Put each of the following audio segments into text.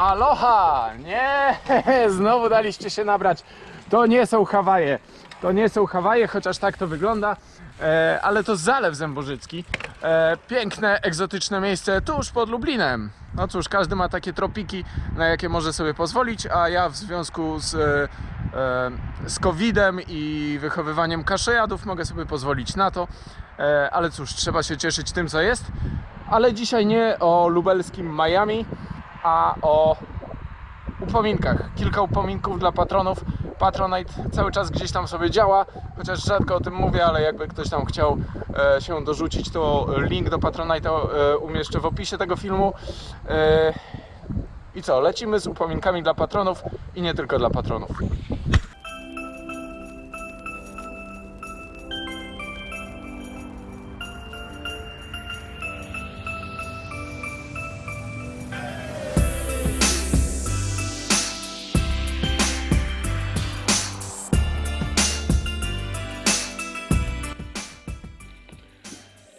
Aloha! Nie! Znowu daliście się nabrać. To nie są Hawaje. To nie są Hawaje, chociaż tak to wygląda. E, ale to Zalew Zębożycki. E, piękne, egzotyczne miejsce tuż pod Lublinem. No cóż, każdy ma takie tropiki, na jakie może sobie pozwolić, a ja w związku z, e, e, z COVID-em i wychowywaniem kaszojadów mogę sobie pozwolić na to. E, ale cóż, trzeba się cieszyć tym, co jest. Ale dzisiaj nie o lubelskim Miami, a o upominkach. Kilka upominków dla patronów. Patronite cały czas gdzieś tam sobie działa, chociaż rzadko o tym mówię, ale jakby ktoś tam chciał e, się dorzucić, to link do Patronite'a e, umieszczę w opisie tego filmu. E, I co, lecimy z upominkami dla patronów i nie tylko dla patronów.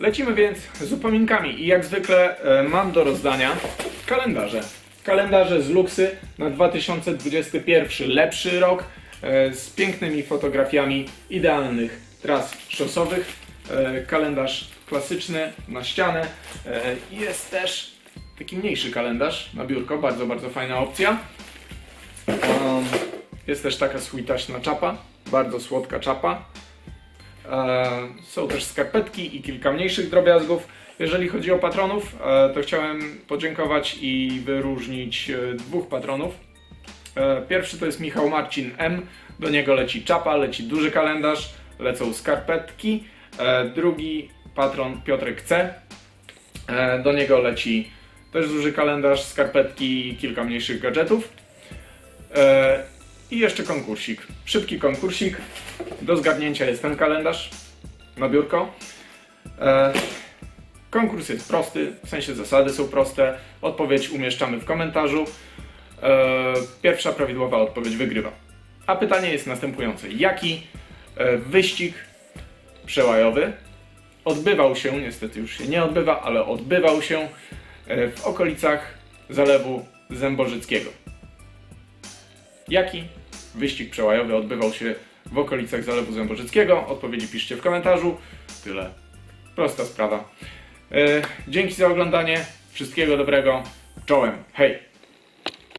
Lecimy więc z upominkami i jak zwykle e, mam do rozdania kalendarze. Kalendarze z Luxy na 2021 lepszy rok e, z pięknymi fotografiami idealnych tras szosowych. E, Kalendarz klasyczny na ścianę. Jest też taki mniejszy kalendarz na biurko, bardzo, bardzo fajna opcja. Um, Jest też taka sweetaśna czapa, bardzo słodka czapa. E, Są też skarpetki i kilka mniejszych drobiazgów. Jeżeli chodzi o patronów, e, to chciałem podziękować i wyróżnić e, dwóch patronów. Pierwszy to jest Michał Marcin M. Do niego leci czapa, leci duży kalendarz, lecą skarpetki. Drugi patron Piotrek C. Do niego leci też duży kalendarz, skarpetki i kilka mniejszych gadżetów. I jeszcze konkursik. Szybki konkursik. Do zgadnięcia jest ten kalendarz na biurko. E, konkurs jest prosty, w sensie zasady są proste. Odpowiedź umieszczamy w komentarzu. E, pierwsza prawidłowa odpowiedź wygrywa. A pytanie jest następujące. Jaki e, wyścig przełajowy odbywał się, niestety już się nie odbywa, ale odbywał się e, w okolicach Zalewu Zębożyckiego? Jaki wyścig przełajowy odbywał się w okolicach Zalewu Zębożyckiego? Odpowiedzi piszcie w komentarzu. Tyle. Prosta sprawa. E, dzięki za oglądanie. Wszystkiego dobrego. Czołem. Hej!